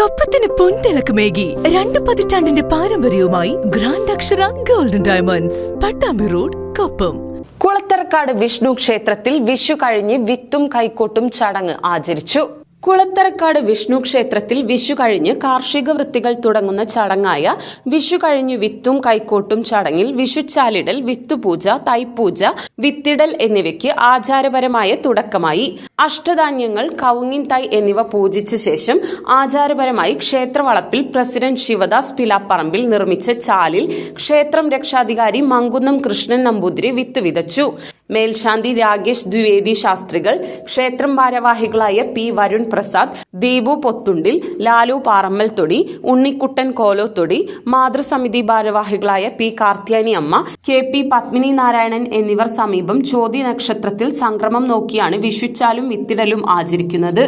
കൊപ്പത്തിന് പൊൻതിളക്കമേകി രണ്ട് പതിറ്റാണ്ടിന്റെ പാരമ്പര്യവുമായി grand Akshara golden diamonds Pattambi road Koppam. Kulatharakkad Vishnu ക്ഷേത്രത്തിൽ വിഷു കഴിഞ്ഞ് വിത്തും കൈക്കോട്ടും ചടങ്ങ് ആചരിച്ചു. കുളത്തറക്കാട് വിഷ്ണു ക്ഷേത്രത്തിൽ വിഷു കഴിഞ്ഞ് കാർഷിക വൃത്തികൾ തുടങ്ങുന്ന ചടങ്ങായ വിഷു കഴിഞ്ഞ് വിത്തും കൈക്കോട്ടും ചടങ്ങിൽ വിഷുച്ചാലിടൽ വിത്തുപൂജ തൈപ്പൂജ വിത്തിടൽ എന്നിവയ്ക്ക് ആചാരപരമായ തുടക്കമായി. അഷ്ടധാന്യങ്ങൾ കവുങ്ങിൻ തൈ എന്നിവ പൂജിച്ച ശേഷം ആചാരപരമായി ക്ഷേത്രവളപ്പിൽ പ്രസിഡന്റ് ശിവദാസ് പിലാപ്പറമ്പിൽ നിർമ്മിച്ച ചാലിൽ ക്ഷേത്രം രക്ഷാധികാരി മങ്കുന്നം കൃഷ്ണൻ നമ്പൂതിരി വിത്ത് വിതച്ചു. മേൽശാന്തി രാകേഷ് ദ്വിവേദി ശാസ്ത്രികൾ ക്ഷേത്രം ഭാരവാഹികളായ പി വരുൺ പ്രസാദ് ദീപു പൊത്തുണ്ടിൽ ലാലു പാറമ്മൽ തൊടി ഉണ്ണിക്കുട്ടൻ കോലോത്തൊടി മാതൃസമിതി ഭാരവാഹികളായ പി കാർത്യാനി അമ്മ കെ പി പത്മിനി നാരായണൻ എന്നിവർ സമീപം ജ്യോതി നക്ഷത്രത്തിൽ സംക്രമം നോക്കിയാണ് വിഷുച്ചാലും വിത്തിടലും ആചരിക്കുന്നത്.